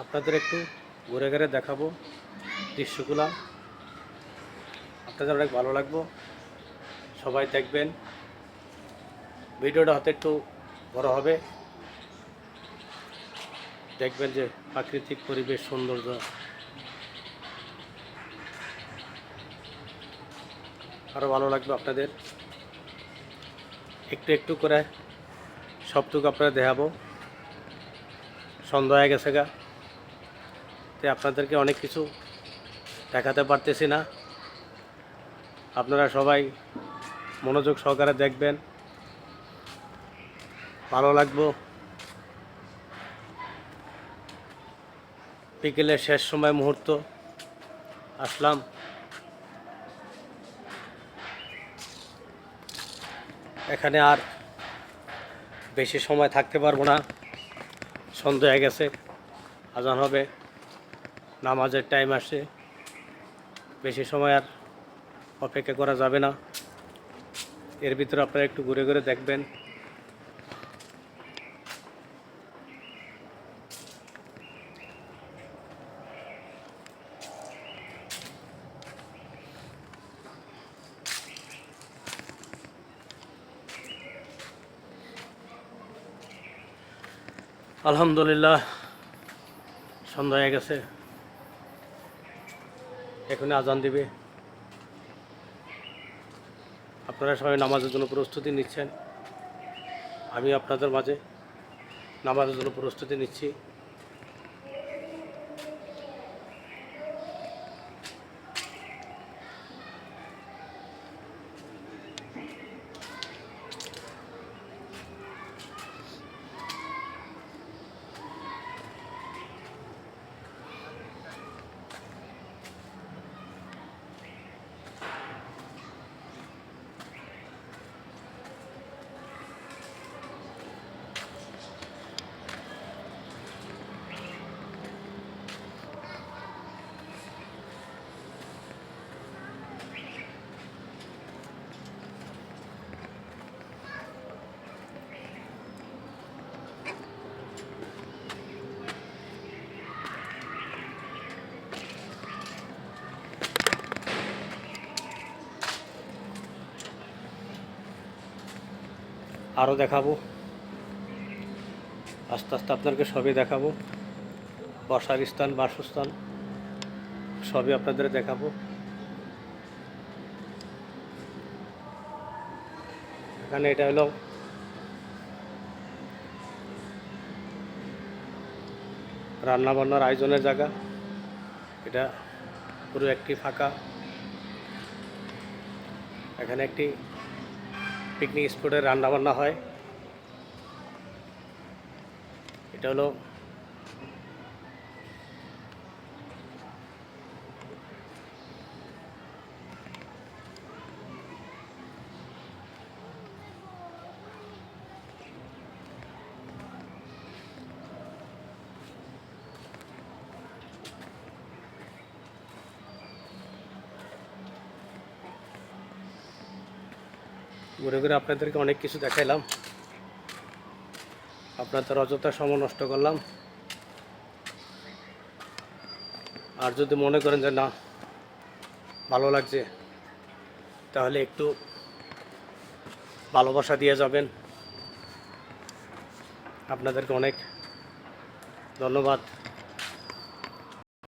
আপনাদের একটু ঘুরে ঘুরে দেখাবো দৃশ্যগুলা। আপনাদের অনেক ভালো লাগবো। সবাই দেখবেন। ভিডিওটা হয়তো একটু বড় হবে। দেখবেন যে প্রাকৃতিক পরিবেশ সৌন্দর্য। আরও ভালো লাগবে আপনাদের। একটু একটু করে সবটুকু আপনারা দেখাবো। সন্ধ্যা হয়ে গেছে গা। তাই আপনাদেরকে অনেক কিছু দেখাতে পারতেছি না। আপনারা সবাই মনোযোগ সহকারে দেখবেন। ভালো লাগবো। বিকেলের শেষ সময় মুহূর্ত। আসলাম। এখানে আর বেশি সময় থাকতে পারব না। সন্ধ্যা হয়ে গেছে। আজান হবে। নামাজের টাইম আসে, বেশি সময় আর অপেক্ষা করা যাবে না। এর ভিতরে আপনারা একটু ঘুরে ঘুরে দেখবেন। আলহামদুলিল্লাহ, সন্ধ্যা হয়ে গেছে। এখনই আজান দিবে। আপনারা সবাই নামাজের জন্য প্রস্তুতি নিচ্ছেন। আমি আপনাদের মাঝে নামাজের জন্য প্রস্তুতি নিচ্ছি। আরও দেখাবো। আস্তে আস্তে আপনাদেরকে সবই দেখাবো। বসার স্থান, বাসস্থান, সবই আপনাদের দেখাবো। এখানে এটা হলো রান্না বান্নার আয়োজনের জায়গা। এটা পুরো একটি ফাঁকা। এখানে একটি পিকনিক স্পটে রান্নাবান্না হয়। এটা হলো ঘুরে ঘুরে আপনাদেরকে অনেক কিছু দেখাইলাম। আপনাদের অযথা সময় নষ্ট করলাম। আর যদি মনে করেন যে না, ভালো লাগছে, তাহলে একটু ভালোবাসা দিয়ে যাবেন। আপনাদেরকে অনেক ধন্যবাদ।